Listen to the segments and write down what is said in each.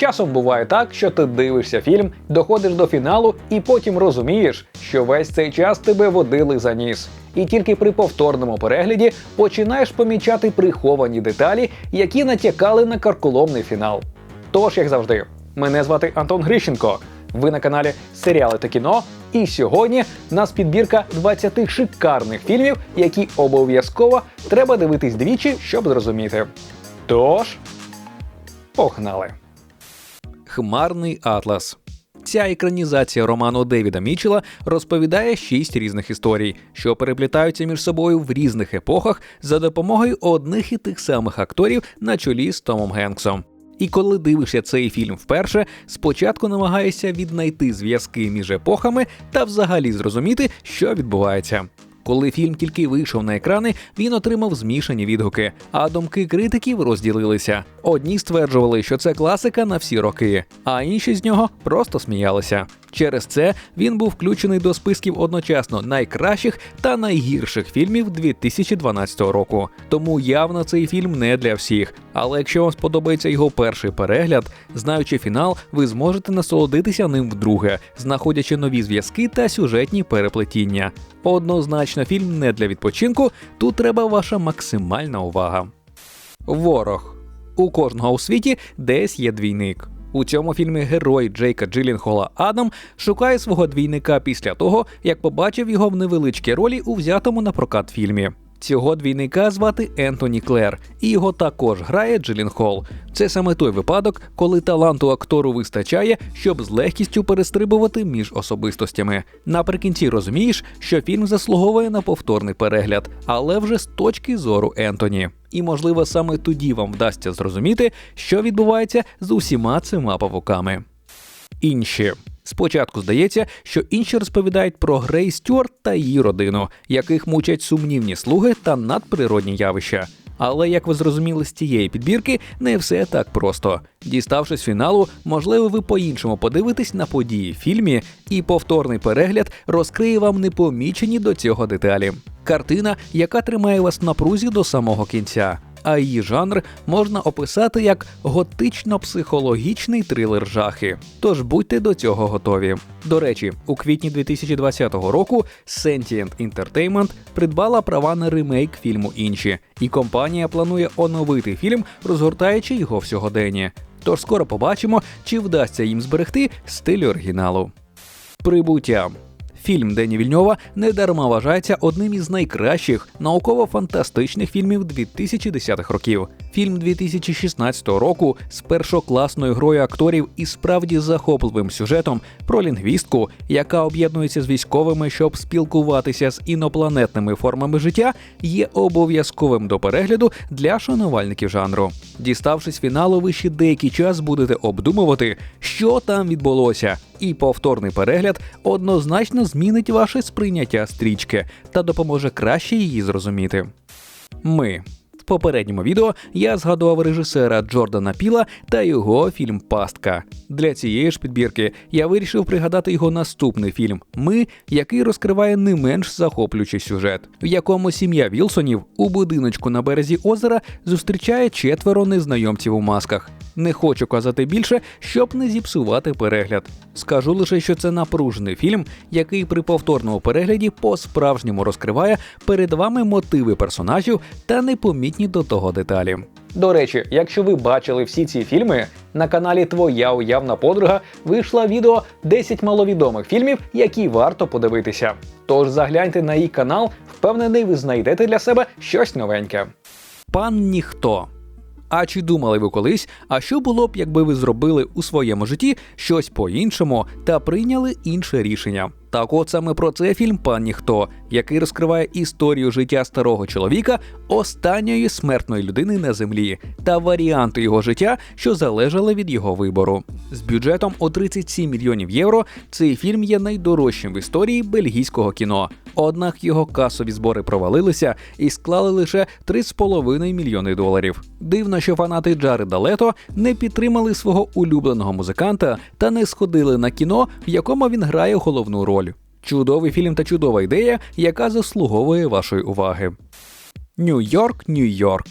Часом буває так, що ти дивишся фільм, доходиш до фіналу і потім розумієш, що весь цей час тебе водили за ніс. І тільки при повторному перегляді починаєш помічати приховані деталі, які натякали на карколомний фінал. Тож, як завжди, мене звати Антон Грищенко. Ви на каналі Серіали та кіно. І сьогодні нас підбірка 20 шикарних фільмів, які обов'язково треба дивитись двічі, щоб зрозуміти. Тож, погнали! Хмарний Атлас. Ця екранізація роману Девіда Мічела розповідає шість різних історій, що переплітаються між собою в різних епохах за допомогою одних і тих самих акторів на чолі з Томом Генксом. І коли дивишся цей фільм вперше, спочатку намагаєшся віднайти зв'язки між епохами та взагалі зрозуміти, що відбувається. Коли фільм тільки вийшов на екрани, він отримав змішані відгуки, а думки критиків розділилися. Одні стверджували, що це класика на всі роки, а інші з нього просто сміялися. Через це він був включений до списків одночасно найкращих та найгірших фільмів 2012 року. Тому явно цей фільм не для всіх. Але якщо вам сподобається його перший перегляд, знаючи фінал, ви зможете насолодитися ним вдруге, знаходячи нові зв'язки та сюжетні переплетіння. Однозначно, фільм не для відпочинку. Тут треба ваша максимальна увага. Ворог у кожного у світі десь є двійник. У цьому фільмі герой Джейка Джилінхола Адам шукає свого двійника після того, як побачив його в невеличкій ролі у взятому на прокат фільмі. Цього двійника звати Ентоні Клер, і його також грає Джилінхол. Це саме той випадок, коли таланту актору вистачає, щоб з легкістю перестрибувати між особистостями. Наприкінці розумієш, що фільм заслуговує на повторний перегляд, але вже з точки зору Ентоні. І, можливо, саме тоді вам вдасться зрозуміти, що відбувається з усіма цими павуками. Інші Спочатку здається, що інші розповідають про Грей Стюарт та її родину, яких мучать сумнівні слуги та надприродні явища. Але як ви зрозуміли з цієї підбірки, не все так просто. Діставшись фіналу, можливо, ви по-іншому подивитесь на події в фільмі, і повторний перегляд розкриє вам непомічені до цього деталі. Картина, яка тримає вас на прузі до самого кінця а її жанр можна описати як готично-психологічний трилер жахи. Тож будьте до цього готові. До речі, у квітні 2020 року Sentient Entertainment придбала права на ремейк фільму інші, і компанія планує оновити фільм, розгортаючи його в сьогоденні. Тож скоро побачимо, чи вдасться їм зберегти стиль оригіналу. Прибуття Фільм Дені Вільньова недарма вважається одним із найкращих науково-фантастичних фільмів 2010-х років. Фільм 2016 року з першокласною грою акторів і справді захопливим сюжетом про лінгвістку, яка об'єднується з військовими, щоб спілкуватися з інопланетними формами життя, є обов'язковим до перегляду для шанувальників жанру. Діставшись фіналу, ви ще деякий час будете обдумувати, що там відбулося, і повторний перегляд однозначно змінить ваше сприйняття стрічки та допоможе краще її зрозуміти. Ми В попередньому відео я згадував режисера Джордана Піла та його фільм Пастка. Для цієї ж підбірки я вирішив пригадати його наступний фільм Ми, який розкриває не менш захоплюючий сюжет, в якому сім'я Вілсонів у будиночку на березі озера зустрічає четверо незнайомців у масках. Не хочу казати більше, щоб не зіпсувати перегляд. Скажу лише, що це напружений фільм, який при повторному перегляді по-справжньому розкриває перед вами мотиви персонажів та непомітні до того деталі. До речі, якщо ви бачили всі ці фільми, на каналі Твоя уявна подруга вийшло відео 10 маловідомих фільмів, які варто подивитися. Тож загляньте на її канал, впевнений, ви знайдете для себе щось новеньке. Пан ніхто. А чи думали ви колись, а що було б, якби ви зробили у своєму житті щось по-іншому та прийняли інше рішення? Так от саме про це фільм Пан Ніхто, який розкриває історію життя старого чоловіка, останньої смертної людини на землі, та варіанти його життя, що залежали від його вибору. З бюджетом у 37 мільйонів євро цей фільм є найдорожчим в історії бельгійського кіно. Однак його касові збори провалилися і склали лише 3,5 мільйони доларів. Дивно, що фанати Джареда Лето не підтримали свого улюбленого музиканта та не сходили на кіно, в якому він грає головну роль. Чудовий фільм та чудова ідея, яка заслуговує вашої уваги. Нью-Йорк, Нью-Йорк.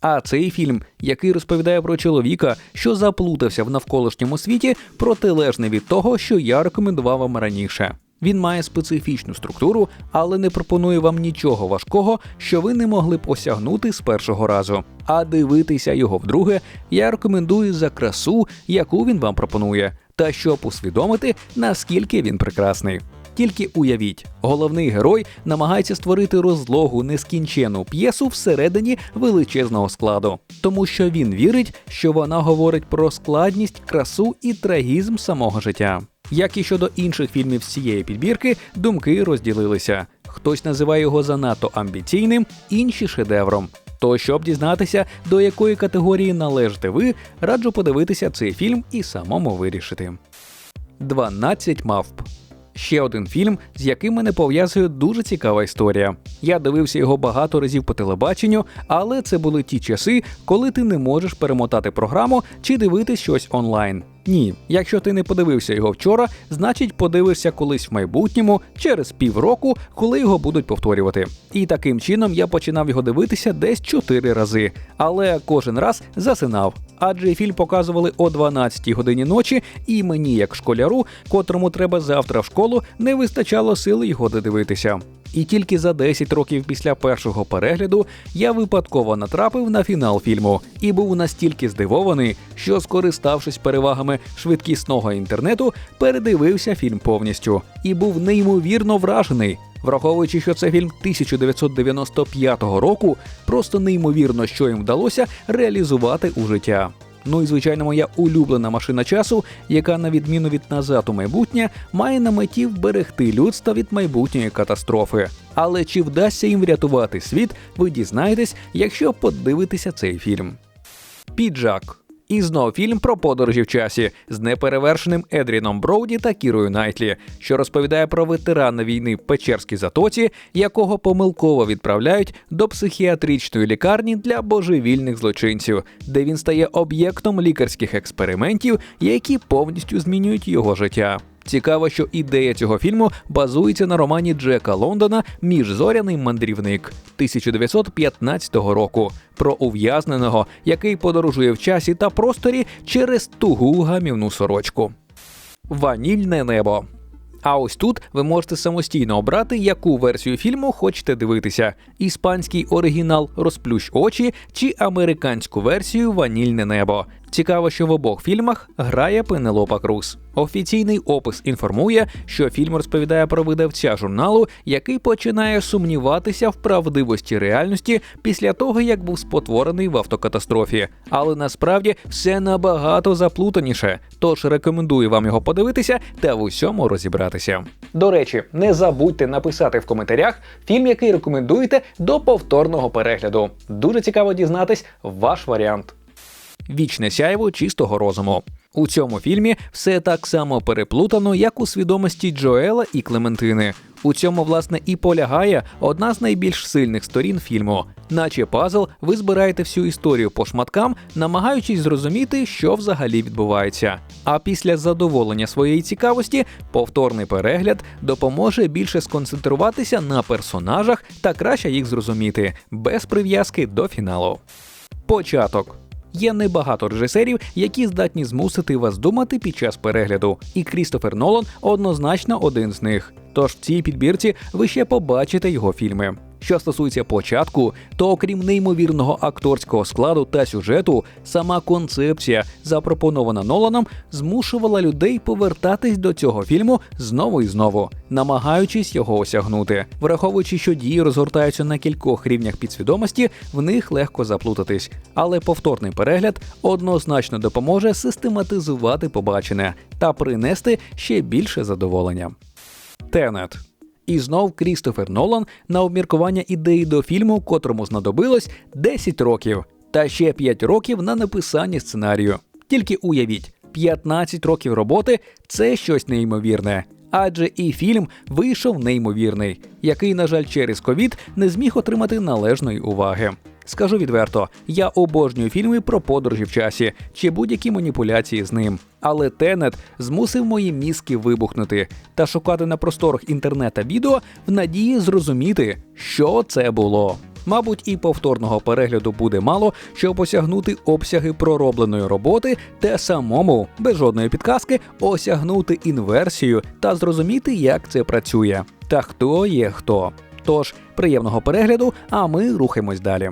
А цей фільм, який розповідає про чоловіка, що заплутався в навколишньому світі, протилежний від того, що я рекомендував вам раніше. Він має специфічну структуру, але не пропонує вам нічого важкого, що ви не могли б осягнути з першого разу. А дивитися його вдруге я рекомендую за красу, яку він вам пропонує, та щоб усвідомити, наскільки він прекрасний. Тільки уявіть, головний герой намагається створити розлогу нескінчену п'єсу всередині величезного складу, тому що він вірить, що вона говорить про складність, красу і трагізм самого життя. Як і щодо інших фільмів з цієї підбірки, думки розділилися. Хтось називає його занадто амбіційним, інші шедевром. То щоб дізнатися, до якої категорії належите ви, раджу подивитися цей фільм і самому вирішити. 12 мавп. Ще один фільм, з яким мене пов'язує дуже цікава історія. Я дивився його багато разів по телебаченню, але це були ті часи, коли ти не можеш перемотати програму чи дивитись щось онлайн. Ні, якщо ти не подивився його вчора, значить подивишся колись в майбутньому через півроку, коли його будуть повторювати. І таким чином я починав його дивитися десь чотири рази, але кожен раз засинав. Адже фільм показували о 12 годині ночі, і мені, як школяру, котрому треба завтра в школу, не вистачало сили його додивитися. І тільки за 10 років після першого перегляду я випадково натрапив на фінал фільму і був настільки здивований, що, скориставшись перевагами швидкісного інтернету, передивився фільм повністю і був неймовірно вражений. Враховуючи, що це фільм 1995 року, просто неймовірно, що їм вдалося реалізувати у життя. Ну і звичайно, моя улюблена машина часу, яка, на відміну від назад у майбутнє, має на меті вберегти людство від майбутньої катастрофи. Але чи вдасться їм врятувати світ, ви дізнаєтесь, якщо подивитеся цей фільм. Піджак. І знов фільм про подорожі в часі з неперевершеним Едріном Броуді та Кірою Найтлі, що розповідає про ветерана війни в Печерській затоці, якого помилково відправляють до психіатричної лікарні для божевільних злочинців, де він стає об'єктом лікарських експериментів, які повністю змінюють його життя. Цікаво, що ідея цього фільму базується на романі Джека Лондона Міжзоряний мандрівник 1915 року про ув'язненого, який подорожує в часі та просторі через тугу гамівну сорочку. Ванільне небо. А ось тут ви можете самостійно обрати, яку версію фільму хочете дивитися: іспанський оригінал Розплющ очі чи американську версію Ванільне небо. Цікаво, що в обох фільмах грає Пенелопа Круз. Офіційний опис інформує, що фільм розповідає про видавця журналу, який починає сумніватися в правдивості реальності після того, як був спотворений в автокатастрофі. Але насправді все набагато заплутаніше. Тож рекомендую вам його подивитися та в усьому розібратися. До речі, не забудьте написати в коментарях фільм, який рекомендуєте до повторного перегляду. Дуже цікаво дізнатись ваш варіант. Вічне сяйво чистого розуму. У цьому фільмі все так само переплутано, як у свідомості Джоела і Клементини. У цьому, власне, і полягає одна з найбільш сильних сторін фільму. Наче пазл, ви збираєте всю історію по шматкам, намагаючись зрозуміти, що взагалі відбувається. А після задоволення своєї цікавості, повторний перегляд допоможе більше сконцентруватися на персонажах та краще їх зрозуміти, без прив'язки до фіналу. Початок. Є небагато режисерів, які здатні змусити вас думати під час перегляду, і Крістофер Нолан однозначно один з них. Тож в цій підбірці ви ще побачите його фільми. Що стосується початку, то окрім неймовірного акторського складу та сюжету, сама концепція, запропонована Ноланом, змушувала людей повертатись до цього фільму знову і знову, намагаючись його осягнути. Враховуючи, що дії розгортаються на кількох рівнях підсвідомості, в них легко заплутатись. Але повторний перегляд однозначно допоможе систематизувати побачене та принести ще більше задоволення. Тенет і знов Крістофер Нолан на обміркування ідеї до фільму, котрому знадобилось 10 років, та ще 5 років на написанні сценарію. Тільки уявіть, 15 років роботи це щось неймовірне. Адже і фільм вийшов неймовірний, який, на жаль, через ковід не зміг отримати належної уваги. Скажу відверто, я обожнюю фільми про подорожі в часі чи будь-які маніпуляції з ним. Але Тенет змусив мої мізки вибухнути та шукати на просторах інтернета відео в надії зрозуміти, що це було. Мабуть, і повторного перегляду буде мало, щоб осягнути обсяги проробленої роботи, та самому без жодної підказки осягнути інверсію та зрозуміти, як це працює, та хто є хто. Тож приємного перегляду, а ми рухаємось далі.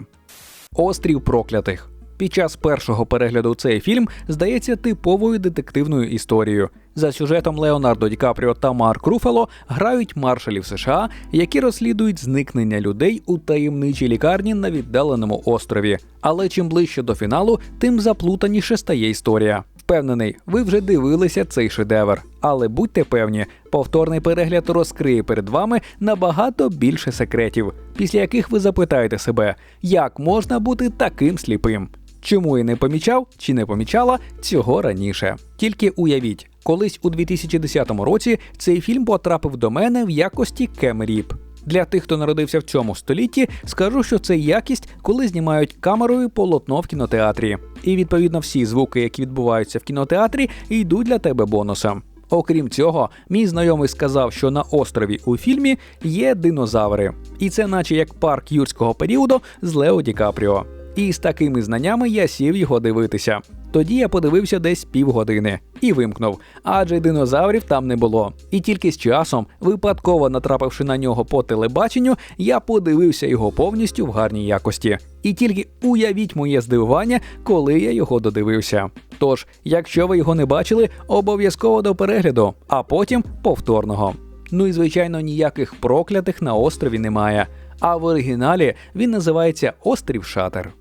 Острів проклятих. Під час першого перегляду цей фільм здається типовою детективною історією. За сюжетом Леонардо Ді Капріо та Марк Руфало грають маршалів США, які розслідують зникнення людей у таємничій лікарні на віддаленому острові. Але чим ближче до фіналу, тим заплутаніше стає історія. Впевнений, ви вже дивилися цей шедевр, але будьте певні, повторний перегляд розкриє перед вами набагато більше секретів, після яких ви запитаєте себе, як можна бути таким сліпим. Чому я не помічав чи не помічала цього раніше? Тільки уявіть, колись у 2010 році цей фільм потрапив до мене в якості кемріп. Для тих, хто народився в цьому столітті, скажу, що це якість, коли знімають камерою полотно в кінотеатрі. І відповідно всі звуки, які відбуваються в кінотеатрі, йдуть для тебе бонусом. Окрім цього, мій знайомий сказав, що на острові у фільмі є динозаври, і це, наче як парк юрського періоду з Лео Ді Капріо. І з такими знаннями я сів його дивитися. Тоді я подивився десь півгодини і вимкнув, адже динозаврів там не було. І тільки з часом, випадково натрапивши на нього по телебаченню, я подивився його повністю в гарній якості. І тільки уявіть моє здивування, коли я його додивився. Тож, якщо ви його не бачили, обов'язково до перегляду, а потім повторного. Ну і звичайно, ніяких проклятих на острові немає. А в оригіналі він називається Острів Шатер.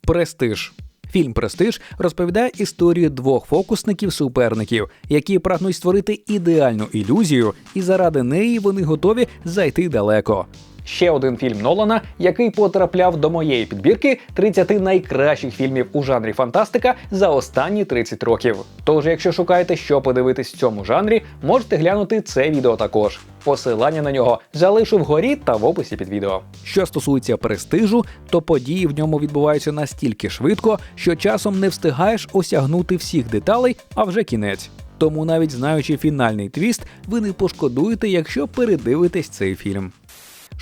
Престиж. Фільм Престиж розповідає історію двох фокусників-суперників, які прагнуть створити ідеальну ілюзію, і заради неї вони готові зайти далеко. Ще один фільм Нолана, який потрапляв до моєї підбірки 30 найкращих фільмів у жанрі фантастика за останні 30 років. Тож, якщо шукаєте, що подивитись в цьому жанрі, можете глянути це відео також. Посилання на нього залишу вгорі та в описі під відео. Що стосується престижу, то події в ньому відбуваються настільки швидко, що часом не встигаєш осягнути всіх деталей, а вже кінець. Тому навіть знаючи фінальний твіст, ви не пошкодуєте, якщо передивитесь цей фільм.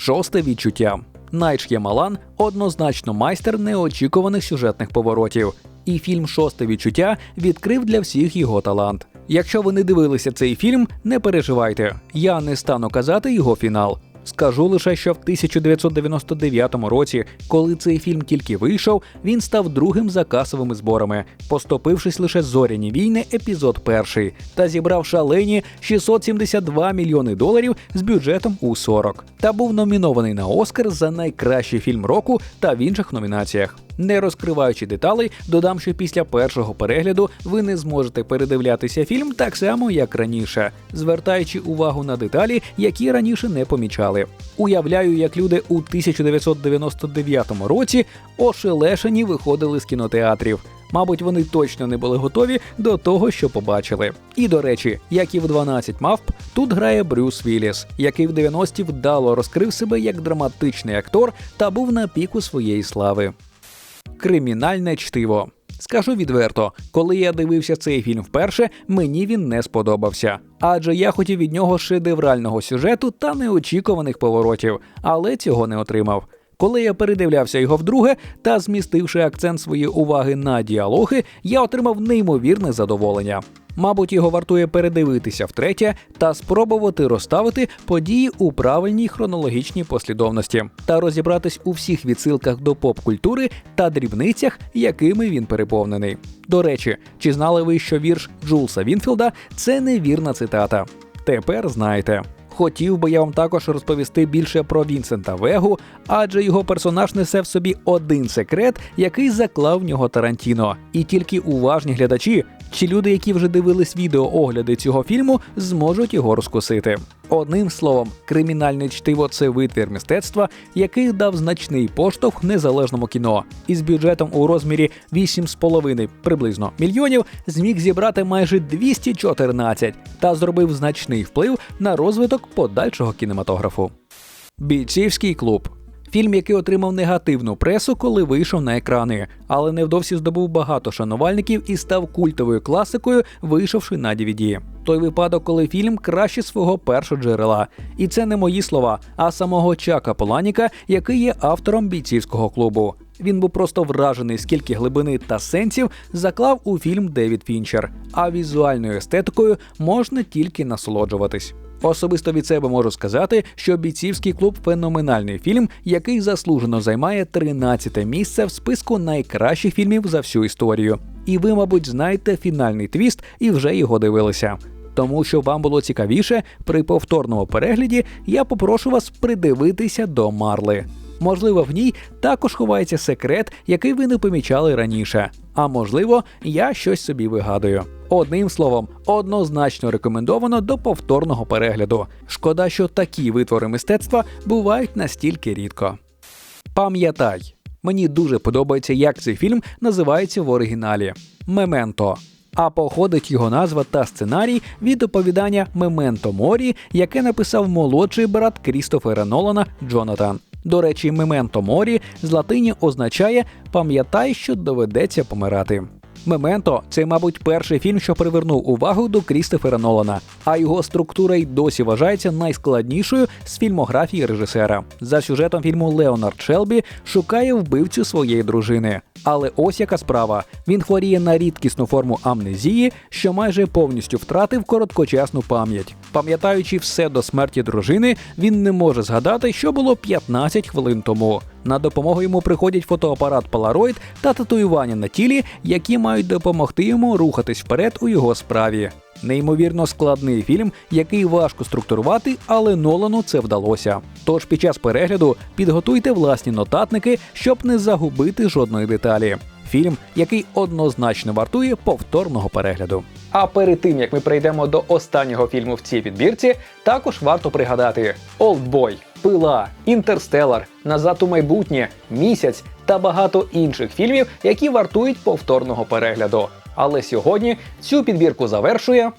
Шосте відчуття. Найч Ямалан однозначно майстер неочікуваних сюжетних поворотів. І фільм Шосте відчуття відкрив для всіх його талант. Якщо ви не дивилися цей фільм, не переживайте. Я не стану казати його фінал. Скажу лише, що в 1999 році, коли цей фільм тільки вийшов, він став другим за касовими зборами, поступившись лише зоряні війни, епізод перший, та зібрав шалені 672 мільйони доларів з бюджетом у 40. Та був номінований на Оскар за найкращий фільм року та в інших номінаціях. Не розкриваючи деталей, додам, що після першого перегляду ви не зможете передивлятися фільм так само, як раніше, звертаючи увагу на деталі, які раніше не помічали. Уявляю, як люди у 1999 році ошелешені виходили з кінотеатрів. Мабуть, вони точно не були готові до того, що побачили. І до речі, як і в 12 мавп, тут грає Брюс Вілліс, який в 90-ті вдало розкрив себе як драматичний актор та був на піку своєї слави. Кримінальне чтиво. Скажу відверто, коли я дивився цей фільм вперше, мені він не сподобався. Адже я хотів від нього шедеврального сюжету та неочікуваних поворотів, але цього не отримав. Коли я передивлявся його вдруге та змістивши акцент своєї уваги на діалоги, я отримав неймовірне задоволення. Мабуть, його вартує передивитися втретє та спробувати розставити події у правильній хронологічній послідовності та розібратись у всіх відсилках до поп-культури та дрібницях, якими він переповнений. До речі, чи знали ви, що вірш Джулса Вінфілда це невірна цитата? Тепер знаєте. Хотів би я вам також розповісти більше про Вінсента Вегу, адже його персонаж несе в собі один секрет, який заклав в нього Тарантіно. І тільки уважні глядачі чи люди, які вже дивились відеоогляди цього фільму, зможуть його розкусити. Одним словом, кримінальне чтиво це витвір мистецтва, який дав значний поштовх незалежному кіно, і з бюджетом у розмірі 8,5 приблизно мільйонів зміг зібрати майже 214 та зробив значний вплив на розвиток подальшого кінематографу. Бійцівський клуб Фільм, який отримав негативну пресу, коли вийшов на екрани, але невдовзі здобув багато шанувальників і став культовою класикою, вийшовши на DVD. Той випадок, коли фільм краще свого першого джерела. І це не мої слова, а самого Чака Поланіка, який є автором бійцівського клубу. Він був просто вражений, скільки глибини та сенсів заклав у фільм Девід Фінчер. А візуальною естетикою можна тільки насолоджуватись. Особисто від себе можу сказати, що бійцівський клуб феноменальний фільм, який заслужено займає 13 місце в списку найкращих фільмів за всю історію. І ви, мабуть, знаєте фінальний твіст і вже його дивилися. Тому що вам було цікавіше, при повторному перегляді я попрошу вас придивитися до Марли. Можливо, в ній також ховається секрет, який ви не помічали раніше. А можливо, я щось собі вигадую. Одним словом, однозначно рекомендовано до повторного перегляду. Шкода, що такі витвори мистецтва бувають настільки рідко. Пам'ятай, мені дуже подобається, як цей фільм називається в оригіналі Мементо. А походить його назва та сценарій від оповідання Мементо Морі, яке написав молодший брат Крістофера Нолана Джонатан. До речі, Мементо Морі з латині означає пам'ятай, що доведеться помирати. Мементо це, мабуть, перший фільм, що привернув увагу до Крістофера Нолана, а його структура й досі вважається найскладнішою з фільмографії режисера. За сюжетом фільму Леонард Шелбі шукає вбивцю своєї дружини. Але ось яка справа: він хворіє на рідкісну форму амнезії, що майже повністю втратив короткочасну пам'ять. Пам'ятаючи все до смерті дружини, він не може згадати, що було 15 хвилин тому. На допомогу йому приходять фотоапарат Polaroid та татуювання на тілі, які мають допомогти йому рухатись вперед у його справі. Неймовірно складний фільм, який важко структурувати, але Нолану це вдалося. Тож під час перегляду підготуйте власні нотатники, щоб не загубити жодної деталі. Фільм, який однозначно вартує повторного перегляду. А перед тим як ми прийдемо до останнього фільму в цій підбірці, також варто пригадати: Олдбой, Пила, Інтерстелар, Назад у майбутнє, Місяць та багато інших фільмів, які вартують повторного перегляду. Але сьогодні цю підбірку завершує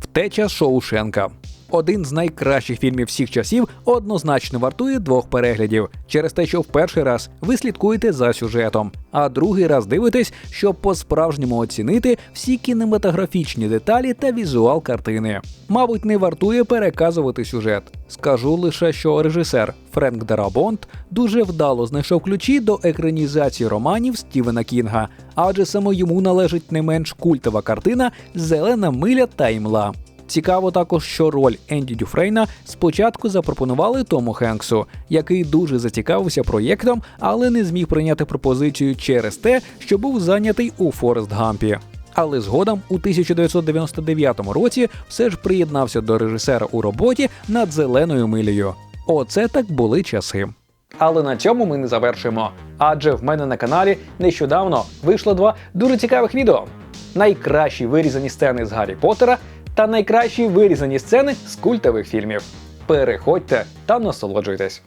Втеча Шоушенка. Один з найкращих фільмів всіх часів однозначно вартує двох переглядів через те, що в перший раз ви слідкуєте за сюжетом, а другий раз дивитесь, щоб по-справжньому оцінити всі кінематографічні деталі та візуал картини. Мабуть, не вартує переказувати сюжет. Скажу лише, що режисер Френк Дарабонт дуже вдало знайшов ключі до екранізації романів Стівена Кінга, адже саме йому належить не менш культова картина Зелена миля та імла. Цікаво також, що роль Енді Дюфрейна спочатку запропонували Тому Хенксу, який дуже зацікавився проєктом, але не зміг прийняти пропозицію через те, що був зайнятий у Форест Гампі. Але згодом у 1999 році все ж приєднався до режисера у роботі над зеленою милею. Оце так були часи. Але на цьому ми не завершимо. Адже в мене на каналі нещодавно вийшло два дуже цікавих відео: найкращі вирізані сцени з Гаррі Поттера та найкращі вирізані сцени з культових фільмів. Переходьте та насолоджуйтесь.